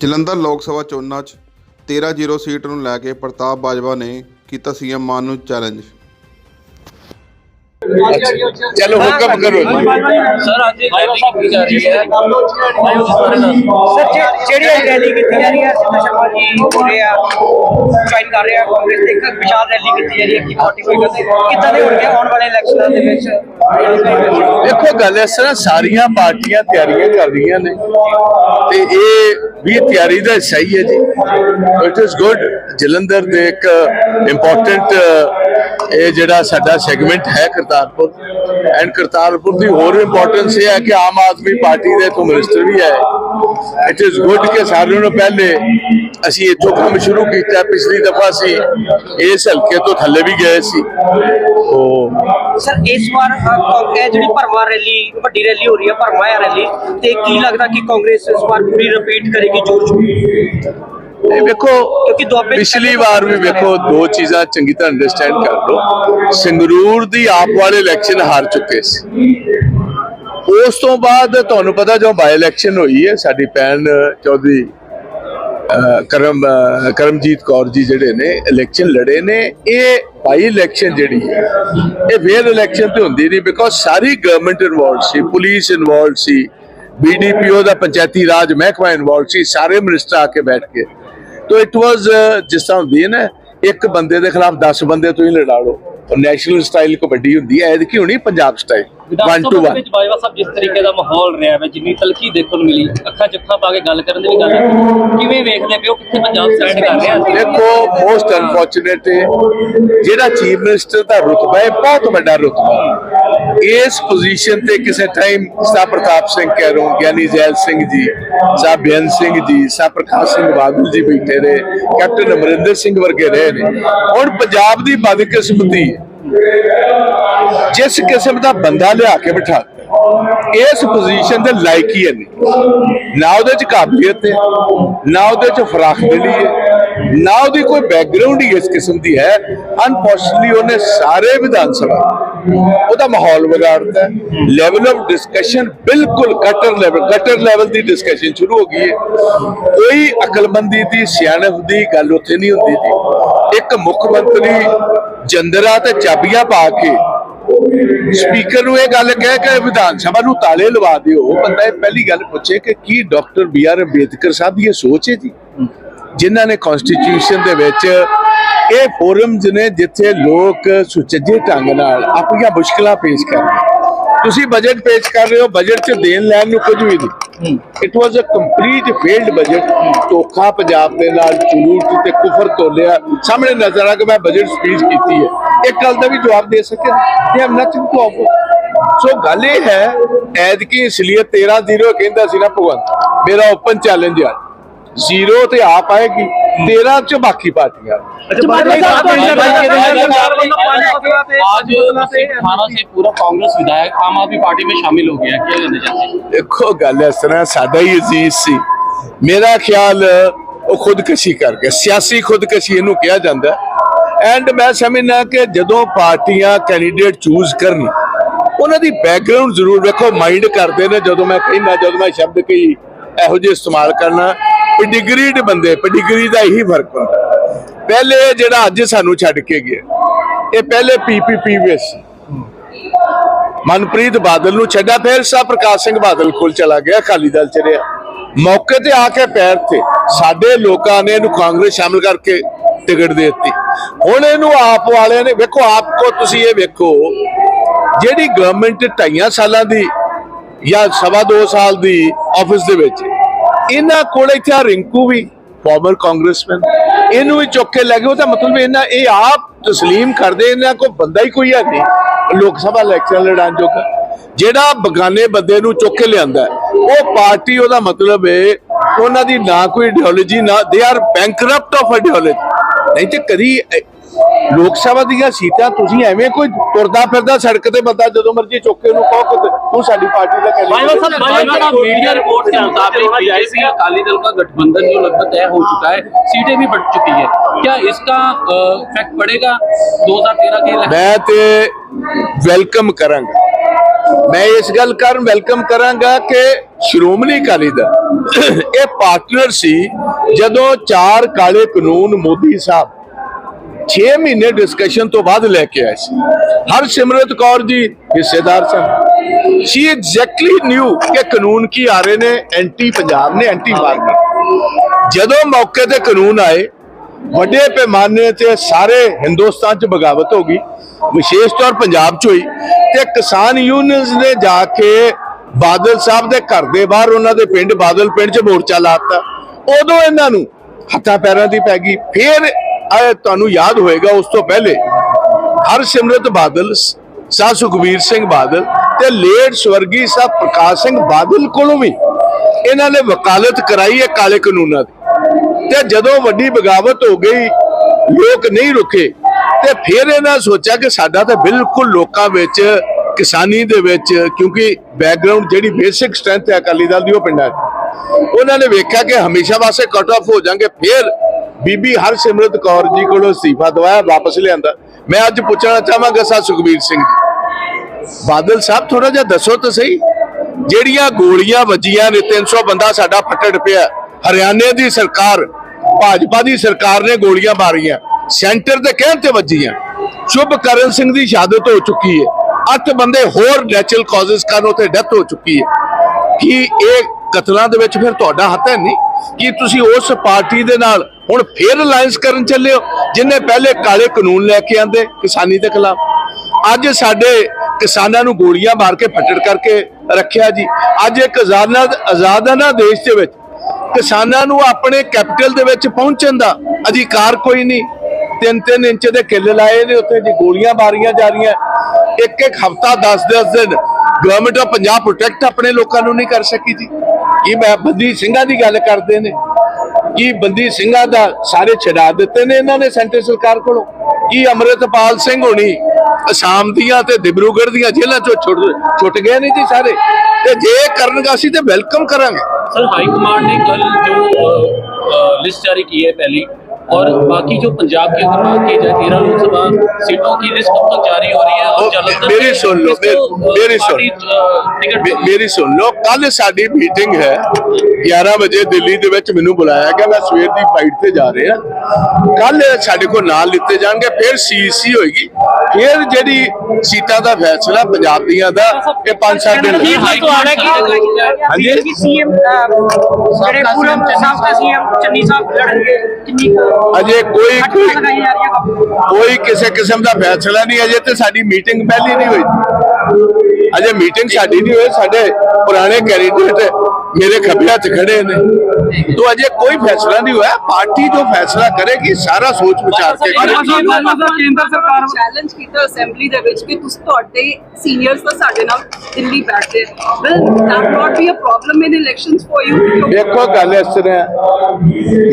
ਜਲੰਧਰ ਲੋਕ ਸਭਾ ਚੋਣਾਂ 'ਚ 13-0 ਸੀਟ ਨੂੰ ਲੈ ਕੇ ਪ੍ਰਤਾਪ ਬਾਜਵਾ ਨੇ ਕੀਤਾ ਸੀਐਮ ਮਾਨ ਨੂੰ ਚੈਲੰਜ ਚਲੋ ਹੁਕਮ ਕਰੋ ਜੀ ਸਰ ਅੱਜ ਇਹ ਰੈਲੀ ਕੀਤੀ ਜਾ ਰਹੀ ਹੈ ਸਰ ਜਿਹੜੀ ਰੈਲੀ ਕੀਤੀ ਜਾ ਰਹੀ ਹੈ ਸਿੱਧੂ ਸ਼ਰਮਾ ਜੀ ਹੋ ਰਹੇ ਆ ਜੁਆਇਨ ਕਰ ਰਹੇ ਕਾਂਗਰਸ ਤੇ ਇੱਕ ਵਿਸ਼ਾਲ ਰੈਲੀ ਕੀਤੀ ਜਾ ਰਹੀ ਹੈ ਕੀ ਪਾਰਟੀ ਕੋਈ ਕਹਿੰਦੇ ਕਿੱਦਾਂ ਦੇ ਹੋਣਗੇ ਆਉਣ ਵਾਲੇ ਇਲੈਕਸ਼ਨਾਂ ਦੇ ਵਿੱਚ ਦੇਖੋ ਗੱਲ ਇਸ ਤਰ੍ਹਾਂ ਸਾਰੀਆਂ ਪਾਰਟੀਆਂ ਤਿਆਰੀਆਂ ਕਰ ਰਹੀਆਂ ਨੇ ਤੇ ਇਹ ਵੀ ਤਿਆਰੀ ਦਾ ਹਿੱਸਾ ਹੀ ਹੈ ਜੀ ਇਟ ਇਜ਼ ਗੁੱਡ ਜਲੰਧਰ ਦੇ ਇੱਕ ਇੰਪੋਰਟੈਂਟ ਇਹ ਜਿਹੜਾ ਸਾਡਾ ਸੈਗਮੈਂਟ ਹੈ ਕਰਤਾਰਪੁਰ ਐਂਡ ਕਰਤਾਰਪੁਰ ਦੀ ਹੋਰ ਇੰਪੋਰਟੈਂਸ ਇਹ ਹੈ ਕਿ ਆਮ ਆਦਮੀ ਪਾਰਟੀ ਦੇ ਤੋਂ ਮਿਨਿਸਟਰ ਵੀ ਹੈ ਇਟ ਇਜ਼ ਗੁੱਡ ਕਿ ਸਾਰਿਆਂ ਨੂੰ ਪਹਿਲੇ ਅਸੀਂ ਇੱਥੋਂ ਕੰਮ ਸ਼ੁਰੂ ਕੀਤਾ ਪਿਛਲੀ ਦਫਾ ਸੀ ਇਸ ਹਲਕੇ ਤੋਂ ਥੱਲੇ ਵੀ ਗਏ ਸੀ। ਉਹ ਸਰ ਇਸ ਵਾਰ ਇਹ ਜਿਹੜੀ ਭਰਮਾ ਰੈਲੀ ਵੱਡੀ ਰੈਲੀ ਹੋ ਰਹੀ ਹੈ ਭਰਮਾ ਰੈਲੀ ਤੇ ਕੀ ਲੱਗਦਾ ਕਿ ਕਾਂਗਰਸ ਇਸ ਵਾਰ ਪੂਰੀ ਰਿਪੀਟ ਕਰੇਗੀ ਜੋਰ ਸ਼ੋਰ ਇਹ ਵੇਖੋ ਕਿਉਂਕਿ ਦੁਆਬੇ 'ਚ ਪਿਛਲੀ ਵਾਰ ਵੀ ਵੇਖੋ ਦੋ ਚੀਜ਼ਾਂ ਚੰਗੀ ਤਰ੍ਹਾਂ ਅੰਡਰਸਟੈਂਡ ਕਰ ਲਓ। ਸੰਗਰੂਰ ਦੀ ਆਪ ਵਾਲੇ ਇਲੈਕਸ਼ਨ ਹਾਰ ਚੁੱਕੇ ਸੀ। ਉਸ ਤੋਂ ਬਾਅਦ ਤੁਹਾਨੂੰ ਪਤਾ ਜੋ ਬਾਈ ਇਲੈਕਸ਼ਨ ਹੋਈ ਹੈ ਸਾਡੀ ਭੈਣ ਚੌਧਰੀ ਕਰਮ ਕਰਮਜੀਤ ਕੌਰ ਜੀ ਜਿਹੜੇ ਨੇ ਇਲੈਕਸ਼ਨ ਲੜੇ ਨੇ। ਇਹ ਬਾਈ ਇਲੈਕਸ਼ਨ ਜਿਹੜੀ ਹੈ ਇਹ ਫੇਰ ਇਲੈਕਸ਼ਨ ਤੇ ਹੁੰਦੀ ਨਹੀਂ ਬਿਕੋਜ਼ ਸਾਰੀ ਗਵਰਨਮੈਂਟ ਇਨਵੋਲਡ ਸੀ ਪੁਲਿਸ ਇਨਵੋਲਡ ਸੀ ਬੀਡੀਪੀਓ ਦਾ ਪੰਚਾਇਤੀ ਰਾਜ ਮਹਿਕਮਾ ਇਨਵੋਲਡ ਸੀ ਸਾਰੇ ਮਿਨਿਸਟਰ ਆ ਕੇ ਬੈਠ ਕੇ ਤੋ ਇਟ ਵਾਸ ਜਿਸ ਤਰ੍ਹਾਂ ਹੁੰਦੀ ਹੈ ਨਾ ਇੱਕ ਬੰਦੇ ਦੇ ਖਿਲਾਫ 10 ਬੰਦੇ ਤੋਂ ਹੀ ਲੜਾ ਲਓ। ਨੈਸ਼ਨਲ ਸਟਾਈਲ ਕਬੱਡੀ ਹੁੰਦੀ ਹੈ ਐਦਕੀ ਹੋਣੀ ਪੰਜਾਬ ਸਟਾਈਲ 1 ਵਿਧਾਨ ਟੂ ਸਭਾ ਦੇ 1 ਵਿੱਚ ਬਾਜਵਾ ਸਾਹਿਬ ਜਿਸ ਤਰੀਕੇ ਦਾ ਮਾਹੌਲ ਰਿਹਾ ਹੈ ਜਿੰਨੀ ਤਲਖੀ ਦੇਖਣ ਨੂੰ ਮਿਲੀ ਅੱਖਾਂ ਚੱਖਾਂ ਪਾ ਕੇ ਗੱਲ ਕਰਨ ਦੀ ਵੀ ਗੱਲ ਹੈ। ਕਿਵੇਂ ਵੇਖਦੇ ਪਿਓ ਕਿੱਥੇ ਪੰਜਾਬ ਸਟੈਂਡ ਕਰ ਰਿਹਾ? ਦੇਖੋ ਮੋਸਟ ਅਨਫੋਰਚੂਨੇਟ ਜਿਹੜਾ ਚੀਫ ਮਿਨਿਸਟਰ ਦਾ ਰੁਤਬਾ ਹੈ ਬਹੁਤ ਵੱਡਾ ਰੁਤਬਾ। ਇਸ ਪੋਜੀਸ਼ਨ ਤੇ ਕਿਸੇ ਟਾਈਮ ਸਾ ਪ੍ਰਤਾਪ ਸਿੰਘ ਕਹਿਰੋਂ ਗਿਆਨੀ ਜੈਲ ਸਿੰਘ ਜੀ ਸਾ ਬੇਅੰਤ ਸਿੰਘ ਜੀ ਸਾ ਪ੍ਰਕਾਸ਼ ਸਿੰਘ ਬਾਦਲ ਜੀ ਬੈਠੇ ਰਹੇ ਕੈਪਟਨ ਅਮਰਿੰਦਰ ਸਿੰਘ ਵਰਗੇ ਰਹੇ ਨੇ। ਹੁਣ ਪੰਜਾਬ ਦੀ ਬਦਕਿਸਮਤੀ ਜਿਸ ਕਿਸਮ ਦਾ ਬੰਦਾ ਲਿਆ ਕੇ ਬਿਠਾ, ਇਸ ਪੋਜੀਸ਼ਨ ਦੇ ਲਾਇਕ ਹੀ ਨਹੀਂ। ਨਾ ਉਹਦੇ ਚ ਕਾਬਲੀਅਤ ਹੈ, ਨਾ ਉਹਦੇ ਚ ਫਰਾਖ ਦਿਲੀ ਹੈ, ਨਾ ਉਹਦੀ ਕੋਈ ਬੈਕਗ੍ਰਾਉਂਡ ਹੀ ਇਸ ਕਿਸਮ ਦੀ ਹੈ। ਅਨਫੋਰਚੂਨਟਲੀ ਉਹਨੇ ਸਾਰੇ ਵਿਧਾਨ ਸਭਾ ਉਹਦਾ ਮਾਹੌਲ ਵਿਗਾੜਦਾ ਲੈਵਲ ਆਫ ਡਿਸਕਸ਼ਨ ਬਿਲਕੁਲ ਕਟਰ ਲੈਵਲ ਕਟਰ ਲੈਵਲ ਦੀ ਡਿਸਕਸ਼ਨ ਸ਼ੁਰੂ ਹੋ ਗਈ ਹੈ। ਕੋਈ ਅਕਲਮੰਦੀ ਦੀ, ਸਿਆਣਪ ਦੀ ਗੱਲ ਉੱਥੇ ਨਹੀਂ ਹੁੰਦੀ ਜੀ ਇੱਕ ਮੁੱਖ ਮੰਤਰੀ ਜੰਦਰਾ ਤੇ ਚਾਬੀਆਂ ਪਾ ਕੇ ਸਪੀਕਰ ਨੂੰ ਇਹ ਗੱਲ ਕਹਿ ਕੇ ਵਿਧਾਨ ਸਭਾ ਨੂੰ ਤਾਲੇ ਲਵਾ ਦਿਓ। ਬੰਦਾ ਇਹ ਪਹਿਲੀ ਗੱਲ ਪੁੱਛੇ ਕਿ ਕੀ ਡਾਕਟਰ ਬੀ ਆਰ ਅੰਬੇਦਕਰ ਸਾਹਿਬ ਦੀ ਇਹ ਸੋਚ ਹੈ ਜੀ? ਜਿਨ੍ਹਾਂ ਨੇ ਕਨਸਟੀਟਿਊਸ਼ਨ ਦੇ ਵਿੱਚ ਇਹ ਫੋਰਮਸ ਨੇ ਜਿੱਥੇ ਲੋਕ ਸੁਚੱਜੇ ਢੰਗ ਨਾਲ ਆਪਣੀਆਂ ਮੁਸ਼ਕਲਾਂ ਪੇਸ਼ ਕਰਦੇ ਤੁਸੀਂ ਬਜਟ ਪੇਸ਼ ਕਰ ਰਹੇ ਹੋ ਬਜਟ 'ਚ ਦੇਣ ਲੈਣ ਨੂੰ ਕੁਝ ਵੀ ਨਹੀਂ। It was a complete failed budget ਧੋਖਾ ਪੰਜਾਬ ਦੇ ਨਾਲ ਝੂਠ ਤੇ ਕੁਫਰ ਤੋਲਿਆ। ਸਾਹਮਣੇ ਨਜ਼ਰ ਆ ਕਿ ਮੈਂ ਬਜਟ ਸਪੀਚ ਕੀਤੀ ਹੈ। ਇੱਕ ਗੱਲ ਦਾ ਵੀ ਜਵਾਬ ਦੇ ਸਕੇ? They have nothing to offer so ਗੱਲ ਇਹ ਹੈ ਐਤਕੀ ਇਸ ਲਈ 13 0 ਕਹਿੰਦਾ ਸੀ ਨਾ ਭਗਵੰਤ। ਮੇਰਾ ਓਪਨ ਚੈਲੰਜ ਹੈ ਜ਼ੀਰੋ ਤੇ ਆਪ ਆਏਗੀ। 13 ਚ ਬਾਕੀ ਪਾਰਟੀਆਂ आज थाना से पूरा कांग्रेस विधायक आम आदमी पार्टी में शामिल हो गया क्या कहना चाहते हैं ਦੇਖੋ ਗੱਲ ਇਸ ਤਰ੍ਹਾਂ ਸਾਡਾ ਹੀ ਅਜ਼ੀਜ਼ ਸੀ ਮੇਰਾ ਖਿਆਲ ਉਹ ਖੁਦਕਸ਼ੀ ਕਰ ਗਿਆ ਸਿਆਸੀ ਖੁਦਕਸ਼ੀ ਇਹਨੂੰ ਕਿਹਾ ਜਾਂਦਾ ਐਂਡ ਮੈਂ ਸਮਝਦਾ ਕਿ ਜਦੋਂ ਪਾਰਟੀਆਂ ਕੈਂਡੀਡੇਟ ਚੂਜ਼ ਕਰਨ ਉਹਨਾਂ ਦੀ ਬੈਕਗ੍ਰਾਉਂਡ ਜ਼ਰੂਰ ਵੇਖੋ ਮਾਈਂਡ ਕਰਦੇ ਨੇ ਜਦੋਂ ਮੈਂ ਕਹਿੰਦਾ ਜਦੋਂ ਮੈਂ ਸ਼ਬਦ ਕਈ ਇਹੋ ਜਿਹੇ ਇਸਤੇਮਾਲ ਕਰਨਾ ਪਡਿਗਰੀਡ ਬੰਦੇ, ਪਡਿਗਰੀ ਦਾ ਇਹੀ ਫ਼ਰਕ ਹੁੰਦਾ। ਪਹਿਲੇ ਜਿਹੜਾ ਅੱਜ ਸਾਨੂੰ ਛੱਡ ਕੇ ਗਿਆ, ਇਹ ਪਹਿਲੇ ਪੀਪੀਪੀ ਵਿੱਚ ਸੀ। ਮਨਪ੍ਰੀਤ ਬਾਦਲ ਨੂੰ ਛੱਡਿਆ, ਫਿਰ ਸਾ ਪ੍ਰਕਾਸ਼ ਸਿੰਘ ਬਾਦਲ ਕੋਲ ਚਲਾ ਗਿਆ, ਅਕਾਲੀ ਦਲ ਚ ਰਿਹਾ। ਮੌਕੇ ਤੇ ਆ ਕੇ ਪੈਰ ਤੇ ਸਾਡੇ ਲੋਕਾਂ ਨੇ ਇਹਨੂੰ ਕਾਂਗਰਸ ਸ਼ਾਮਿਲ ਕਰਕੇ ਟਿਕਟ ਦੇ ਦਿੱਤੀ। ਹੁਣ ਇਹਨੂੰ ਆਪ ਵਾਲਿਆਂ ਨੇ, ਵੇਖੋ, ਆਪ ਕੋ ਤੁਸੀਂ ਇਹ ਵੇਖੋ, ਜਿਹੜੀ ਗਵਰਨਮੈਂਟ ਢਾਈਆਂ ਸਾਲਾਂ ਦੀ ਜਾਂ ਸਵਾ ਦੋ ਸਾਲ ਦੀ ਆਫਿਸ ਦੇ ਵਿੱਚ ਇਹਨਾਂ ਕੋਲ ਇੱਥੇ ਆ ਰਿੰਕੂ ਵੀ ਫਾਰਮਰ ਕਾਂਗਰਸਮੈਨ ਇਹਨੂੰ ਵੀ ਚੁੱਕ ਕੇ ਲੈ ਗਏ। ਉਹਦਾ ਮਤਲਬ ਇਹਨਾਂ ਇਹ ਆਪ ਤਸਲੀਮ ਕਰਦੇ, ਇਹਨਾਂ ਕੋ ਬੰਦਾ ਹੀ ਕੋਈ ਹੈ ਨਹੀਂ। ਲੋਕ ਸਭਾ ਇਲੈਕਸ਼ਨ ਲੜਾਂ ਜੋਗਾ। ਜਿਹੜਾ ਬਗਾਨੇ ਬੰਦੇ ਨੂੰ ਚੁੱਕ ਕੇ ਲਿਆਂਦਾ ਉਹ ਪਾਰਟੀ, ਉਹਦਾ ਮਤਲਬ ਹੈ ਉਹਨਾਂ ਦੀ ਨਾ ਕੋਈ ਆਈਡੀਓਲੋਜੀ ਨਾ they are bankrupt of ideology ਨਹੀਂ ਤੇ ਕਦੀ ਲੋਕ ਸਭਾ ਦੀਆਂ ਸੀਟਾਂ ਤੁਸੀਂ ਐਵੇਂ ਕੋਈ ਤੁਰਦਾ ਫਿਰਦਾ ਸੜਕ ਤੇ ਬੰਦਾ ਜਦੋਂ ਮਰਜ਼ੀ ਚੁੱਕ ਕੇ ਉਹਨੂੰ ਕਹੋ ਕਿ ਤੂੰ ਸਾਡੀ ਪਾਰਟੀ ਦਾ बाजवा ਕੈਂਡੀਡੇਟ साहब बाजवा का मीडिया रिपोर्ट के मुताबिक बीजेपी अकाली दल का गठबंधन जो लगभग तय हो चुका है सीटें भी बढ़ चुकी है क्या इसका इफेक्ट पड़ेगा 2013 के इलेक्शन ਮੈਂ ਤੇ ਵੈਲਕਮ ਕਰਾਂਗਾ ਮੈਂ ਇਸ ਗੱਲ ਕਾਰਨ ਵੈਲਕਮ ਕਰਾਂਗਾ ਕਿ ਸ਼੍ਰੋਮਣੀ ਅਕਾਲੀ ਦਲ ਇਹ ਪਾਰਟਨਰ ਸੀ ਜਦੋਂ ਚਾਰ ਕਾਲੇ ਕਾਨੂੰਨ ਮੋਦੀ ਸਾਹਿਬ 6 ਮਹੀਨੇ ਡਿਸਕਸ਼ਨ ਤੋਂ ਬਾਅਦ ਲੈ ਕੇ ਆਏ ਸੀ। ਹਰ ਸਿਮਰਤ ਕੌਰ ਜੀ, ਹਿੱਸੇਦਾਰ ਸਨ। ਸ਼ੀ ਐਗਜ਼ੈਕਟਲੀ ਨਿਊ ਕਿ ਕਾਨੂੰਨ ਕੀ ਆ ਰਹੇ ਨੇ ਐਂਟੀ ਪੰਜਾਬ ਨੇ ਐਂਟੀ ਮਾਰਕੀਟ ਜਦੋਂ ਮੌਕੇ ਤੇ ਕਾਨੂੰਨ ਆਏ, ਵੱਡੇ ਪੈਮਾਨੇ ਤੇ ਸਾਰੇ ਹਿੰਦੁਸਤਾਨ ਚ ਬਗਾਵਤ ਹੋ ਗਈ। ਵਿਸ਼ੇਸ਼ ਤੌਰ ਪੰਜਾਬ ਚ ਹੋਈ ਤੇ ਕਿਸਾਨ ਯੂਨੀਅਨਸ ਨੇ ਜਾ ਕੇ ਬਾਦਲ ਸਾਹਿਬ ਦੇ ਘਰ ਦੇ ਬਾਹਰ ਉਹਨਾਂ ਦੇ ਪਿੰਡ, ਬਾਦਲ ਪਿੰਡ 'ਚ ਮੋਰਚਾ ਲਾਤਾ ਉਦੋਂ ਇਹਨਾਂ ਨੂੰ ਹੱਥਾਂ ਪੈਰਾਂ ਦੀ ਪੈ ਗਈ। ਫਿਰ ਤੁਹਾਨੂੰ ਯਾਦ ਹੋਏਗਾ ਉਸ ਤੋਂ ਪਹਿਲੇ ਹਰਸਿਮਰਤ ਬਾਦਲ ਸਾਹ ਸੁਖਬੀਰ ਸਿੰਘ ਬਾਦਲ ਤੇ ਲੇਟ ਸਵਰਗੀ ਸਾਹ ਪ੍ਰਕਾਸ਼ ਸਿੰਘ ਬਾਦਲ ਕੋਲੋਂ ਵੀ ਇਹਨਾਂ ਨੇ ਵਕਾਲਤ ਕਰਾਈ ਹੈ ਕਾਲੇ ਕਾਨੂੰਨਾਂ ਦੀ। ਤੇ ਜਦੋਂ ਵੱਡੀ ਬਗਾਵਤ ਹੋ ਗਈ, ਲੋਕ ਨਹੀਂ ਰੁਕੇ, ਤੇ ਫਿਰ ਇਹਨਾਂ ਸੋਚਿਆ ਕਿ ਸਾਡਾ ਤਾਂ ਬਿਲਕੁਲ ਲੋਕਾਂ ਵਿੱਚ, ਕਿਸਾਨੀ ਦੇ ਵਿੱਚ, ਕਿਉਂਕਿ ਬੈਕਗ੍ਰਾਉਂਡ ਜਿਹੜੀ ਬੇਸਿਕ ਸਟਰੈਂਥ ਹੈ ਅਕਾਲੀ ਦਲ ਦੀ ਉਹ ਪਿੰਡਾਂ 'ਚ ਉਹਨਾਂ ਨੇ ਵੇਖਿਆ ਕਿ ਹਮੇਸ਼ਾ ਵਾਸਤੇ ਕਟ ਆਫ ਹੋ ਜਾਣਗੇ, ਫਿਰ ਬੀਬੀ ਹਰਸਿਮਰਤ ਕੌਰ ਜੀ ਕੋਲੋਂ ਅਸਤੀਫਾ ਦਵਾਇਆ, ਵਾਪਸ ਲਿਆਂਦਾ। ਮੈਂ ਅੱਜ ਪੁੱਛਣਾ ਚਾਹਾਂਗਾ ਸਾ ਸੁਖਬੀਰ ਸਿੰਘ ਬਾਦਲ ਸਾਹਿਬ ਥੋੜਾ ਜਿਹਾ ਦੱਸੋ ਤਾਂ ਸਹੀ। ਜਿਹੜੀਆਂ ਗੋਲੀਆਂ ਵੱਜੀਆਂ ਨੇ 300 ਬੰਦਾ ਸਾਡਾ ਫੱਟੜ ਪਿਆ। ਹਰਿਆਣੇ ਦੀ ਸਰਕਾਰ, ਭਾਜਪਾ ਦੀ ਸਰਕਾਰ ਨੇ ਗੋਲੀਆਂ ਮਾਰੀਆਂ। ਸੈਂਟਰ ਦੇ ਕਹਿਣ ਤੇ ਵੱਜੀਆਂ। ਸ਼ੁਭ ਕਰਨ ਸਿੰਘ ਦੀ ਸ਼ਹਾਦਤ ਹੋ ਚੁੱਕੀ ਹੈ। ਅੱਠ ਬੰਦੇ ਹੋਰ ਨੈਚੁਰਲ ਕਾਜ਼ਸ ਕਾਰਨ ਉਥੇ ਡੈਥ ਹੋ ਚੁੱਕੀ ਹੈ। ਕਿ ਇਹ ਕਤਲਾਂ ਦੇ ਵਿੱਚ ਫਿਰ ਤੁਹਾਡਾ ਹੱਥ ਹੈ ਨਹੀਂ? ਕਿ ਤੁਸੀਂ ਉਸ ਪਾਰਟੀ ਦੇ ਨਾਲ ਹੁਣ ਫੇਰ ਅਲਾਈਅੰਸ ਕਰਨ ਚੱਲੇ ਹੋ, ਜਿਨੇ ਪਹਿਲੇ ਕਾਲੇ ਕਾਨੂੰਨ ਲੈ ਕੇ ਆਂਦੇ ਕਿਸਾਨੀ ਦੇ ਖਿਲਾਫ। ਅੱਜ ਸਾਡੇ ਕਿਸਾਨਾਂ ਨੂੰ ਗੋਲੀਆਂ ਮਾਰ ਕੇ ਫੱਟੜ ਕਰਕੇ ਰੱਖਿਆ ਜੀ। ਅੱਜ ਇੱਕ ਆਜ਼ਾਦਾਂ ਆਜ਼ਾਦਾਨਾ ਦੇਸ਼ ਦੇ ਵਿੱਚ ਕਿਸਾਨਾਂ ਨੂੰ ਆਪਣੇ ਕੈਪੀਟਲ ਦੇ ਵਿੱਚ ਪਹੁੰਚਣ ਦਾ ਅਧਿਕਾਰ ਕੋਈ ਨਹੀਂ। ਤਿੰਨ ਤਿੰਨ ਇੰਚ ਦੇ ਕਿੱਲ ਲਾਏ ਨੇ ਉੱਥੇ ਜੀ, ਗੋਲੀਆਂ ਮਾਰੀਆਂ ਜਾ ਰਹੀਆਂ। ਇੱਕ ਇੱਕ ਹਫਤਾ 10 10 ਦਿਨ ਗਵਰਨਮੈਂਟ ਆਫ ਪੰਜਾਬ ਪ੍ਰੋਟੈਕਟ ਆਪਣੇ ਲੋਕਾਂ ਨੂੰ ਨਹੀਂ ਕਰ ਸਕੀ ਜੀ। ਕੀ ਮੈਂ ਬੰਦੀ ਸਿੰਘਾਂ ਦੀ ਗੱਲ ਕਰਦੇ ਨੇ? ਕੀ ਬੰਦੀ ਸਿੰਘਾਂ ਦਾ ਸਾਰੇ ਛਡਾ ਦਿੱਤੇ ਨੇ ਇਹਨਾਂ ਨੇ ਸੈਂਟਰ ਸਰਕਾਰ ਕੋਲੋਂ? ਕੀ ਅਮਰਿਤਪਾਲ ਸਿੰਘ ਹੋਣੀ ਅਸਾਮ ਦੀਆਂ ਤੇ ਦਿਬਰੂਗੜ੍ਹ ਦੀਆਂ ਜੇਲ੍ਹਾਂ ਚੋਂ ਛੁੱਟ ਗਏ ਨੇ ਜੀ ਸਾਰੇ? ਤੇ ਜੇ ਕਰਨਗਾ ਅਸੀਂ ਤੇ ਵੈਲਕਮ ਕਰਾਂਗੇ। ਸਰ, ਹਾਈ ਕਮਾਂਡ ਨੇ ਕੱਲ ਜੋ ਲਿਸਟ ਜਾਰੀ ਕੀ ਹੈ ਪਹਿਲੀ। और बाकी जो पंजाब की अगर बात की जाए तेरह लोकसभा सीटों की लिस्ट कब तक जारी हो रही है और ओ, जालंधर मेरी में सुन लो, किसको, मे- अ, मेरी सुन। पार्टी, अ, टिकट ਮੇ- ਮੇਰੀ ਸੁਣ ਲਓ ਕੱਲ ਸਾਡੀ ਮੀਟਿੰਗ ਹੈ 11 ਵਜੇ ਦਿੱਲੀ ਦੇ ਵਿੱਚ ਮੈਨੂੰ ਬੁਲਾਇਆ ਗਿਆ ਮੈਂ ਸਵੇਰ ਦੀ ਫਲਾਈਟ ਤੇ ਜਾ ਰਿਹਾ ਕੱਲ ਸਾਡੇ ਕੋਲ ਨਾਲ ਲਿੱਤੇ ਜਾਣਗੇ ਫਿਰ ਸੀਸੀ ਹੋਏਗੀ ਫਿਰ ਜਿਹੜੀ ਸੀਟਾਂ ਦਾ ਫੈਸਲਾ ਪੰਜਾਬ ਦੀਆਂ ਦਾ ਇਹ 5-7 ਦਿਨ ਕੀ ਲੱਗੇਗਾ। ਸਵਾਲ ਹੈ ਕਿ ਹਾਂਜੀ। ਕਿ ਸੀਐਮ ਜਿਹੜੇ ਪੂਰਾ ਸਾਬਕਾ ਸੀਐਮ ਚੰਨੀ ਸਾਹਿਬ ਲੜਨਗੇ ਕਿੰਨੀ ਕੁ ਅਜੇ ਕੋਈ ਕੋਈ ਕੋਈ ਕਿਸੇ ਕਿਸਮ ਦਾ ਫੈਸਲਾ ਨਹੀਂ, ਅਜੇ ਤੇ ਸਾਡੀ ਮੀਟਿੰਗ ਪਹਿਲੀ ਨਹੀਂ ਹੋਈ। ਅਜੇ ਮੀਟਿੰਗ ਸਾਡੀ ਨਹੀਂ ਹੋਈ, ਸਾਡੇ ਪੁਰਾਣੇ ਕੈਂਡੀਡੇਟ ਮੇਰੇ ਖੱਬੇ ਹੱਥ ਖੜੇ ਨੇ। ਤੋਂ ਅਜੇ ਕੋਈ ਫੈਸਲਾ ਨਹੀਂ ਹੋਇਆ। ਪਾਰਟੀ ਜੋ ਫੈਸਲਾ ਕਰੇਗੀ ਸਾਰਾ ਸੋਚ ਵਿਚਾਰ ਕੇ ਕਰੇਗੀ। ਕੇਂਦਰ ਸਰਕਾਰ ਚੈਲੰਜ ਕੀਤਾ ਅਸੈਂਬਲੀ ਦੇ ਵਿੱਚ ਕਿ ਤੁਸੀਂ ਤੁਹਾਡੇ ਸੀਨੀਅਰਸ ਤਾਂ ਸਾਡੇ ਨਾਲ ਦਿੱਲੀ ਬੈਠਦੇ will that not be a problem in elections for you ਦੇਖੋ ਗੱਲ ਇਸ ਤਰ੍ਹਾਂ ਹੈ।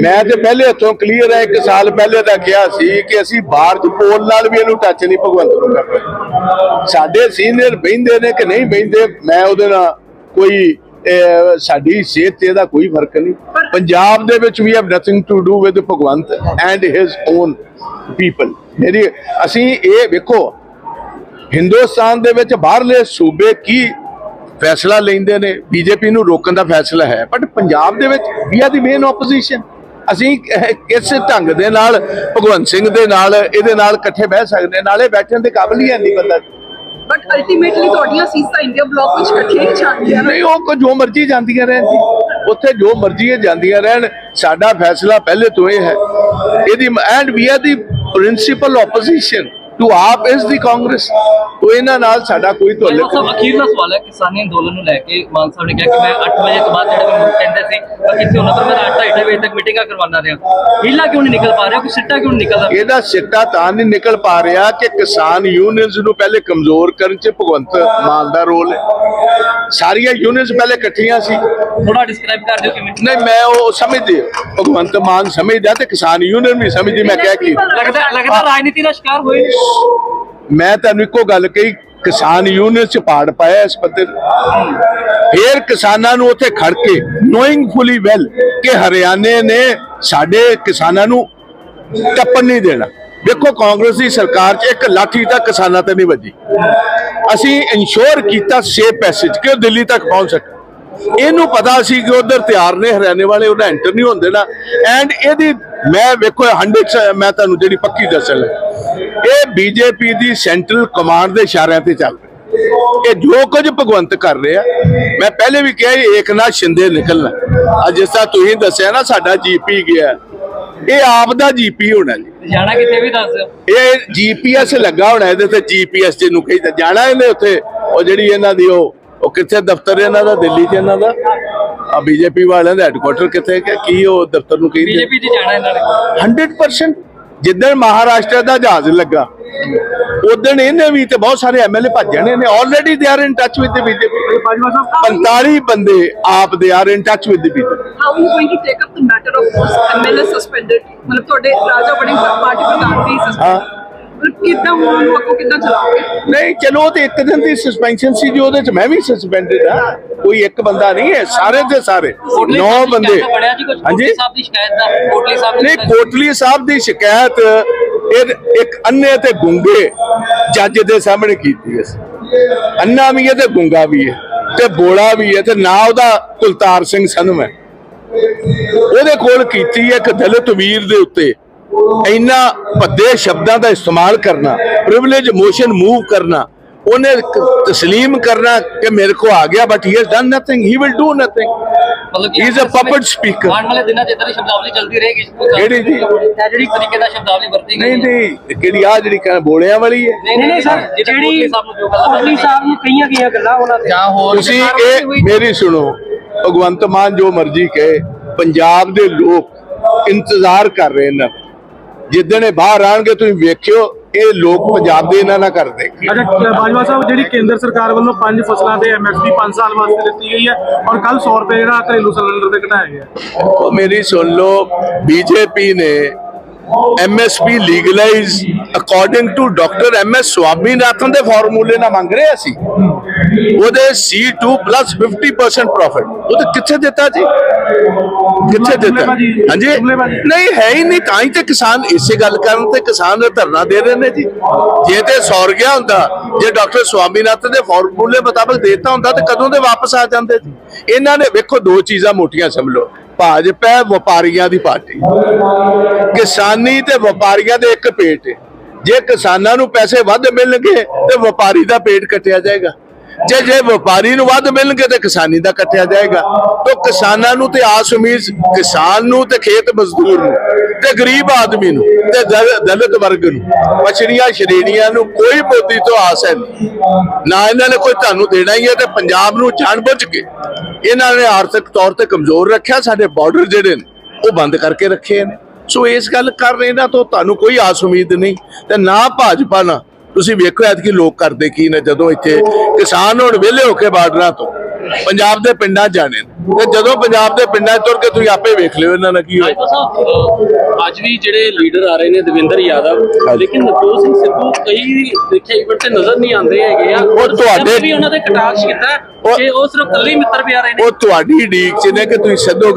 ਮੈਂ ਤੇ ਪਹਿਲੇ ਹੱਥੋਂ ਕਲੀਅਰ ਹੈ ਇੱਕ ਸਾਲ ਪਹਿਲੇ ਦਾ ਕਿਹਾ ਸੀ ਕਿ ਅਸੀਂ ਬਾਹਰ ਚ ਪੋਲ ਨਾਲ ਵੀ ਇਹਨੂੰ ਟੱਚ ਨਹੀਂ ਭਗਵੰਤ ਨੂੰ ਕਰਨਾ ਸਾਡੇ ਸੀਨੀਅਰ ਬਹਿੰਦੇ ਨੇ ਕਿ ਨਹੀਂ ਬਹਿੰਦੇ ਮੈਂ ਉਹਦੇ ਨਾਲ ਕੋਈ ਸਾਡੀ ਸਿਹਤ ਤੇ ਇਹਦਾ ਕੋਈ ਫ਼ਰਕ ਨਹੀਂ। ਪੰਜਾਬ ਦੇ ਵਿੱਚ we have nothing to do with Bhagwant and his own people ਮੇਰੀ ਅਸੀਂ ਇਹ ਵੇਖੋ ਹਿੰਦੁਸਤਾਨ ਦੇ ਵਿੱਚ ਬਾਹਰਲੇ ਸੂਬੇ ਕੀ ਫੈਸਲਾ ਲੈਂਦੇ ਨੇ? ਬੀਜੇਪੀ ਨੂੰ ਰੋਕਣ ਦਾ ਫੈਸਲਾ ਹੈ ਬਟ ਪੰਜਾਬ ਦੇ ਵਿੱਚ we are the main opposition ਅਸੀਂ ਕਿਸ ਢੰਗ ਦੇ ਨਾਲ ਭਗਵੰਤ ਸਿੰਘ ਦੇ ਨਾਲ ਇਹਦੇ ਨਾਲ ਇਕੱਠੇ ਬਹਿ ਸਕਦੇ। ਨਾਲੇ ਬੈਠਣ ਦੇ ਕਾਬਲ ਹੀ ਹੈ ਨਹੀਂ ਬੰਦਾ ਬਟ ਅਲਟੀਮੇਟਲੀ ਤੁਹਾਡੀਆਂ ਸੀਟਾਂ ਇੰਡੀਆ ਬਲਾਕ ਵਿੱਚ ਇਕੱਠੀਆਂ ਜਾਂਦੀਆਂ ਨੇ। ਨਹੀਂ, ਉਹ ਕੋ ਜੋ ਮਰਜ਼ੀ ਜਾਂਦੀਆਂ ਰਹਿਣ ਜੀ। ਉੱਥੇ ਜੋ ਮਰਜ਼ੀ ਇਹ ਜਾਂਦੀਆਂ ਰਹਿਣ, ਸਾਡਾ ਫੈਸਲਾ ਪਹਿਲੇ ਤੋਂ ਇਹ ਹੈ। ਇਹਦੀ and we are the principal opposition to AAP ਇਸ ਦੀ ਕਾਂਗਰਸ ਤੋਂ ਇਹਨਾਂ ਨਾਲ ਸਾਡਾ ਕੋਈ ਤਾਲੁਕ ਸਭ ਅਖੀਰਲਾ ਸਵਾਲ ਹੈ ਕਿਸਾਨੀ ਅੰਦੋਲਨ ਨੂੰ ਲੈ ਕੇ ਮਾਨ ਸਾਹਿਬ ਨੇ ਕਿਹਾ ਕਿ ਮੈਂ 8 ਵਜੇ ਤੋਂ ਬਾਅਦ ਜਿਹੜੇ ਮੈਨੂੰ ਕਹਿੰਦੇ ਸੀ ਪਰ ਕਿੱਥੇ ਉਹਨਾਂ ਮੈਂ 8:30 ਵਜੇ ਤੱਕ ਮੀਟਿੰਗਾਂ ਕਰਵਾਉਣਾ ਰਿਹਾ। ਹੀਲਾ ਕਿਉਂ ਨਹੀਂ ਨਿਕਲ ਪਾ ਰਿਹਾ? ਕੋਈ ਸਿੱਟਾ ਕਿਉਂ ਨਹੀਂ ਨਿਕਲਦਾ? ਇਹਦਾ ਸਿੱਟਾ ਤਾਂ ਨਹੀਂ ਨਿਕਲ ਪਾ ਰਿਹਾ ਕਿ ਕਿਸਾਨ ਯੂਨੀਅਨਸ ਨੂੰ ਪਹਿਲੇ ਕਮਜ਼ੋਰ ਕਰਨ 'ਚ ਭਗਵੰਤ ਮਾਨ ਦਾ ਰੋਲ ਹੈ। ਸਾਰੀਆਂ ਯੂਨੀਅਨਸ ਪਹਿਲੇ ਇਕੱਠੀਆਂ ਸੀ। ਥੋੜਾ ਡਿਸਕ੍ਰਾਈਬ ਕਰ ਦਿਓ ਕਿਵੇਂ ਨਹੀਂ ਮੈਂ ਉਹ ਸਮਝਦੇ ਭਗਵੰਤ ਮਾਨ ਸਮਝਦਾ ਤੇ ਕਿਸਾਨ ਯੂਨੀਅਨ ਵੀ ਸਮਝਦੀ ਮੈਂ ਕਹਿ ਕੀ ਲੱਗਦਾ ਲੱਗਦਾ ਰਾਜਨੀਤੀ ਦਾ ਸ਼ਿਕਾਰ ਹੋਏ। ਮੈਂ ਤੁਹਾਨੂੰ ਇੱਕੋ ਗੱਲ ਕਹੀ, ਕਿਸਾਨ ਯੂਨੀਅਨ ਚ ਪਾੜ ਪਾਇਆ ਇਸ ਪੱਤੇ ਫੇਰ ਕਿਸਾਨਾਂ ਨੂੰ ਉੱਥੇ ਖੜ ਕੇ ਨੋਇੰਗ ਫੁਲੀ ਵੈਲ ਕਿ ਹਰਿਆਣੇ ਨੇ ਸਾਡੇ ਕਿਸਾਨਾਂ ਨੂੰ ਟੱਪਣ ਨਹੀਂ ਦੇਣਾ। ਦੇਖੋ ਕਾਂਗਰਸ ਦੀ ਸਰਕਾਰ 'ਚ ਇੱਕ ਲਾਠੀ ਤੱਕ ਕਿਸਾਨਾਂ ਤੇ ਨਹੀਂ ਵੱਜੀ। ਅਸੀਂ ਇਨਸ਼ੋਰ ਕੀਤਾ ਸੇਫ ਪੈਸੇਜ ਕਿ ਉਹ ਦਿੱਲੀ ਤੱਕ ਪਹੁੰਚ ਸਕੇ ਇਹਨੂੰ ਪਤਾ ਸੀ ਕਿ ਉਧਰ ਤਿਆਰ ਨੇ, ਹਰਿਆਣੇ ਵਾਲੇ, ਉਹਦਾ ਐਂਟਰ ਨਹੀਂ ਹੁੰਦੇ ਨਾ ਐਂਡ ਇਹਦੀ ਮੈਂ ਵੇਖੋ 100 ਮੈਂ ਤੁਹਾਨੂੰ ਜਿਹੜੀ ਪੱਕੀ ਦੱਸਣ ਲੱਗਾ ਇਹ ਬੀਜੇਪੀ ਦੀ ਸੈਂਟਰਲ ਕਮਾਂਡ ਦੇ ਇਸ਼ਾਰਿਆਂ ਤੇ ਚੱਲ ਰਿਹਾ। ਇਹ ਜੋ ਕੁਝ ਭਗਵੰਤ ਕਰ ਰਿਹਾ ਮੈਂ ਪਹਿਲੇ ਵੀ ਕਿਹਾ ਏਕਨਾਥ ਸ਼ਿੰਦੇ ਨਿਕਲਣਾ। ਅੱਜ ਜਿਸ ਤਰ੍ਹਾਂ ਤੁਸੀਂ ਦੱਸਿਆ ਨਾ ਸਾਡਾ ਜੀਪੀ ਗਿਆ ਇਹ ਆਪ ਦਾ ਜੀਪੀ ਹੋਣਾ ਜੀ। ਜਾਣਾ ਕਿਤੇ ਵੀ ਦੱਸ। ਇਹ ਜੀਪੀਐਸ ਲੱਗਾ ਹੋਣਾ ਇਹਦੇ ਤੇ ਜੀਪੀਐਸ ਜਿਹਨੂੰ ਕਹਿੰਦਾ ਜਾਣਾ ਇਹਨੇ ਉੱਥੇ ਉਹ ਜਿਹੜੀ ਇਹਨਾਂ ਦੀ ਉਹ ਉਹ ਕਿੱਥੇ ਦਫ਼ਤਰ ਇਹਨਾਂ ਦਾ ਦਿੱਲੀ 'ਚ ਇਹਨਾਂ ਦਾ? ਆ ਬੀਜੇਪੀ ਵਾਲਿਆਂ ਦਾ ਹੈੱਡਕੁਆਟਰ ਕਿੱਥੇ ਹੈ? ਕਿ ਕੀ ਉਹ ਦਫ਼ਤਰ ਨੂੰ ਕਹਿੰਦੇ ਬੀਜੇਪੀ ਦੀ ਜਾਣਾ ਇਹਨਾਂ ਨੇ। 100% ਜਿੱਦਣ ਮਹਾਰਾਸ਼ਟਰ ਦਾ ਜਹਾਜ਼ ਲੱਗਾ ਉਦੋਂ ਇਹਨੇ ਵੀ ਤੇ ਬਹੁਤ ਸਾਰੇ ਐਮਐਲਏ ਭੱਜ ਜਾਣੇ ਨੇ already they are in touch with the BJP 45 ਬੰਦੇ AAP they are in touch with the BJP to take up the matter of those MLA suspended? ਮਤਲਬ ਤੁਹਾਡੇ ਰਾਜਾ ਬੜੀ ਪਾਰਟੀ ਪ੍ਰਧਾਨ ਵੀ ਹਾਂ। Suspended ਮਤਲਬ ਕਿੱਦਾਂ ਉਹਨਾਂ ਨੂੰ ਅੱਗੋਂ ਕਿੱਦਾਂ ਚਲਾਓਗੇ? ਨਹੀਂ ਚਲੋ ਉਹ ਤੇ ਇੱਕ ਦਿਨ ਦੀ ਸਸਪੈਂਸ਼ਨ ਸੀ ਜੀ ਉਹਦੇ ਚ ਮੈਂ ਵੀ ਸਸਪੈਂਡਡ ਆ ਕੋਈ ਇੱਕ ਬੰਦਾ ਨਹੀਂ ਹੈ ਸਾਰੇ ਦੇ ਸਾਰੇ। ਕੋਟਲੀ ਨੌ ਸਾਹਿਬ ਦੀ ਬੰਦੇ। ਸ਼ਿਕਾਇਤ ਦਾ ਬਣਿਆ ਜੀ ਕੁਝ ਹਾਂਜੀ? ਕੋਟਲੀ ਸਾਹਿਬ ਦੀ ਸ਼ਿਕਾਇਤ ਦਾ ਕੋਟਲੀ ਸਾਹਿਬ ਦੀ ਨਹੀਂ ਸ਼ਿਕਾਇਤ- ਕੋਟਲੀ ਸਾਹਿਬ ਦੀ ਸ਼ਿਕਾਇਤ ਇਹ ਇੱਕ ਅੰਨੇ ਤੇ ਗੁੰਗੇ ਜੱਜ ਦੇ ਸਾਹਮਣੇ ਕੀਤੀ ਹੈ। ਅੰਨਾ ਵੀ ਹੈ ਤੇ ਗੁੰਗਾ ਵੀ ਹੈ ਤੇ ਬੋਲਾ ਵੀ ਹੈ ਤੇ ਨਾ ਉਹਦਾ ਕੁਲਤਾਰ ਸਿੰਘ ਸੰਧੂ ਹੈ। ਉਹਦੇ ਕੋਲ ਕੀਤੀ ਹੈ ਇੱਕ ਦਲਿਤ ਵੀਰ ਦੇ ਉੱਤੇ। ਇੰਨਾ ਭੱਦੇ ਸ਼ਬਦਾਂ ਦਾ ਇਸਤੇਮਾਲ ਕਰਨਾ ਪ੍ਰਿਵਿਲੇਜ ਮੋਸ਼ਨ ਮੂਵ ਕਰਨਾ ਉਹਨੇ ਤਸਲੀਮ ਕਰਨਾ ਕਿ ਮੇਰੇ ਕੋ ਆ ਗਿਆ but he has done nothing he will do nothing He is a puppet speaker. ਆਉਣ ਵਾਲੇ ਦਿਨਾਂ 'ਚ ਇਦਾਂ ਦੀ ਸ਼ਬਦਾਵਲੀ ਚੱਲਦੀ ਰਹੇਗੀ ਕਿਹੜੀ ਜੀ? ਜਿਹੜੀ ਤਰੀਕੇ ਦਾ ਸ਼ਬਦਾਵਲੀ ਵਰਤੀ ਗਈ ਨਹੀਂ ਹੈ। ਨਹੀਂ ਕਿਹੜੀ ਆ ਜਿਹੜੀ ਕਹਿੰਦਾ ਬੋਲਿਆਂ ਵਾਲੀ ਹੈ ਨਹੀਂ ਨਹੀਂ ਸਰ ਜਿਹੜੀ ਕੋਟਲੀ ਸਾਹਿਬ ਨੂੰ ਕਈਆਂ ਕਈਆਂ ਗੱਲਾਂ ਉਹਨਾਂ ਤੇ ਜਾਂ ਹੋਰ ਤੁਸੀਂ ਇਹ ਮੇਰੀ ਸੁਣੋ ਭਗਵੰਤ ਮਾਨ ਜੋ ਮਰਜ਼ੀ ਕਹੇ ਪੰਜਾਬ ਦੇ ਲੋਕ ਇੰਤਜ਼ਾਰ ਕਰ ਰਹੇ ਨੇ ਜਿੱਦਣ ਇਹ ਬਾਹਰ ਆਣਗੇ ਤੁਸੀਂ ਵੇਖਿਓ ਇਹ ਲੋਕ ਪੰਜਾਬ ਦੇ ਇਹਨਾਂ ਨਾਲ ਕਰਦੇ। ਅੱਛਾ ਬਾਜਵਾ ਸਾਹਿਬ ਜਿਹੜੀ ਕੇਂਦਰ ਸਰਕਾਰ ਵੱਲੋਂ ਪੰਜ ਫਸਲਾਂ ਤੇ ਐਮਐਸਪੀ 5 ਸਾਲ ਵਾਸਤੇ ਦਿੱਤੀ ਗਈ ਹੈ ਔਰ ਕੱਲ 100 ਰੁਪਏ ਜਿਹੜਾ ਘਰੇਲੂ ਸਿਲੰਡਰ ਤੇ ਘਟਾਇਆ ਗਿਆ। ਉਹ ਮੇਰੀ ਸੁਣ ਲਓ ਬੀਜੇਪੀ ਨੇ MSP legalise according to doctor M S Swaminathan ਦੇ ਫਾਰਮੂਲੇ ਨਾਲ ਮੰਗ ਰਿਹਾ ਸੀ ਉਹਦੇ C2 50% ਪ੍ਰੋਫਿਟ ਉਹ ਤੇ ਕਿੱਥੇ ਦਿੱਤਾ ਜੀ? ਕਿੱਥੇ ਦਿੱਤਾ? ਹਾਂਜੀ? ਨਹੀਂ, ਹੈ ਹੀ ਨਹੀਂ, ਤਾਂ ਹੀ ਤੇ ਕਿਸਾਨ ਇਸੇ ਗੱਲ ਕਰਨ ਤੇ ਕਿਸਾਨ ਧਰਨਾ ਦੇ ਰਹੇ ਨੇ ਜੀ। ਜੇ ਤੇ ਸੌਰ ਗਿਆ ਹੁੰਦਾ, ਜੇ ਡਾਕਟਰ ਸਵਾਮੀਨਾਥਨ ਦੇ ਫਾਰਮੂਲੇ ਮੁਤਾਬਕ ਦੇਤਾ ਹੁੰਦਾ, ਤੇ ਕਦੋਂ ਦੇ ਵਾਪਸ ਆ ਜਾਂਦੇ ਜੀ? ਇਹਨਾਂ ਨੇ ਵੇਖੋ ਦੋ ਚੀਜ਼ਾਂ ਮੋਟੀਆਂ ਸਮਝ। ਲਓ ਭਾਜਪਾ ਵਪਾਰੀਆਂ ਦੀ ਪਾਰਟੀ। ਕਿਸਾਨੀ ਤੇ ਵਪਾਰੀਆਂ ਦੇ ਇੱਕ ਪੇਟ ਜੇ ਕਿਸਾਨਾਂ ਨੂੰ ਪੈਸੇ ਵੱਧ ਮਿਲਣਗੇ ਤੇ ਵਪਾਰੀ ਦਾ ਪੇਟ ਕੱਟਿਆ ਜਾਏਗਾ। ਜੇ ਜੇ ਵਪਾਰੀ ਨੂੰ ਵੱਧ ਮਿਲਣਗੇ ਤੇ ਕਿਸਾਨੀ ਦਾ ਕੱਟਿਆ ਜਾਏਗਾ। ਤਾਂ ਕਿਸਾਨਾਂ ਨੂੰ ਤੇ ਆਸ ਉਮੀਦ, ਕਿਸਾਨ ਨੂੰ ਤੇ ਖੇਤ ਮਜ਼ਦੂਰ ਨੂੰ ਤੇ ਗਰੀਬ ਆਦਮੀ ਨੂੰ ਤੇ ਦਲ- ਦਲਿਤ ਵਰਗ ਨੂੰ, ਪਛੜੀਆਂ ਸ਼੍ਰੇਣੀਆਂ ਨੂੰ ਕੋਈ ਮੋਦੀ ਤੋਂ ਆਸ ਹੈ ਨਹੀਂ। ਨਾ ਇਹਨਾਂ ਨੇ ਕੋਈ ਤੁਹਾਨੂੰ ਦੇਣਾ ਹੀ ਹੈ ਤੇ ਪੰਜਾਬ ਨੂੰ ਜਾਣਬੁੱਝ ਕੇ ਇਹਨਾਂ ਨੇ ਆਰਥਿਕ ਤੌਰ ਤੇ ਕਮਜ਼ੋਰ ਰੱਖਿਆ, ਸਾਡੇ ਬਾਰਡਰ ਜਿਹੜੇ ਨੇ, ਉਹ ਬੰਦ ਕਰਕੇ ਰੱਖੇ ਨੇ। ਸੋ ਇਸ ਗੱਲ ਕਰ ਰਹੇ ਨਾ ਤੋਂ ਤੁਹਾਨੂੰ ਕੋਈ ਆਸ ਉਮੀਦ ਨਹੀਂ ਤੇ ਨਾ ਭਾਜਪਾ ਨਾ ਤੁਸੀਂ ਵੇਖੋ ਐਤਕੀ ਲੋਕ ਕਰਦੇ ਕੀ ਨੇ ਜਦੋਂ ਇੱਥੇ ਕਿਸਾਨ ਹੁਣ ਵਿਹਲੇ ਹੋ ਕੇ ਬਾਰਡਰਾਂ ਤੋਂ ਪੰਜਾਬ ਦੇ ਪਿੰਡਾਂ ਜਾਣੇ ਤੇ ਜਦੋਂ ਪੰਜਾਬ ਦੇ ਪਿੰਡਾਂ ਤੁਰ ਕੇ ਤੁਸੀਂ ਆਪੇ ਵੇਖ ਲਿਓ ਇਹਨਾਂ ਨਾਲ ਕੀ ਹੋਇਆ। ਅੱਜ ਵੀ ਜਿਹੜੇ ਲੀਡਰ ਆ ਰਹੇ ਨੇ ਦਵਿੰਦਰ ਯਾਦਵ ਲੇਕਿਨ ਨਵਜੋਤ ਸਿੰਘ ਸਿੱਧੂ ਕਈ ਦੇਖਿਆ ਇਵੈਂਟ ਤੇ ਨਜ਼ਰ ਨਹੀਂ ਆਉਂਦੇ ਹੈਗੇ ਆ। ਉਹ ਤੁਹਾਡੇ- ਵੀ ਉਹਨਾਂ ਦੇ ਕਟਾਕਸ਼ ਕੀਤਾ ਕਿ ਉਹ ਸਿਰਫ ਕੱਲੇ ਮਿੱਤਰ ਪਿਆਰੇ ਨੇ। ਉਹ ਤੁਹਾਡੀ ਡੀਕ 'ਚ ਨੇ ਕਿ ਤੁਸੀਂ ਸਿੱਧੂ